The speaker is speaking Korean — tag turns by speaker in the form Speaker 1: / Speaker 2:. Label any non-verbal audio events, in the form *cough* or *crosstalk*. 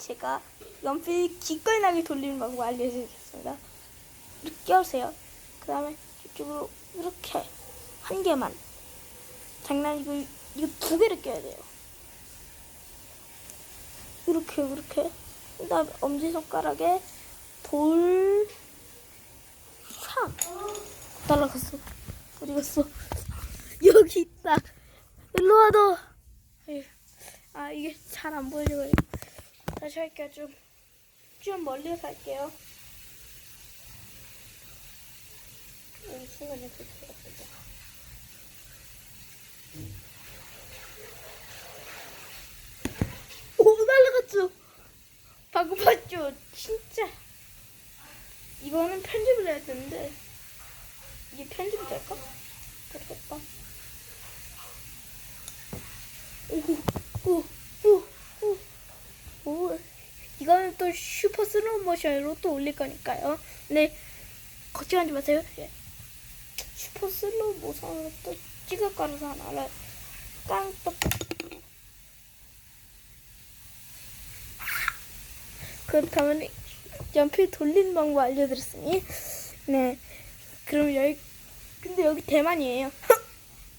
Speaker 1: 제가 연필 기깔나게 돌리는 방법 알려드리겠습니다. 이렇게 하세요. 그 다음에 이쪽으로 이렇게 한 개만. 장난이고 이거 두 개를 껴야 돼요. 이렇게 이렇게. 그 다음에 엄지손가락에 돌, 샥 날아갔어. 어디 갔어? *laughs* 여기 있다. 일로 와 너. 에휴, 아 이게 잘 안 보이려고 다시 할게요. 좀, 좀 멀리서 할게요. 이 시간에 볼수가 없죠. 오 날라갔죠. 방금 봤죠. 진짜. 이거는 편집을 해야 되는데 이게 편집이 될까? 모르겠다. 오오오오오 오. 이거는 또 슈퍼 슬로우 모션으로 또 올릴 거니까요. 네, 걱정하지 마세요. 예. 슈퍼 슬로우 모션으로 또 찍을 거라서 하나를 깡떡. 그렇다면 연필 돌리는 방법 알려드렸으니 네 그럼 여기 근데 여기 대만이에요 *laughs*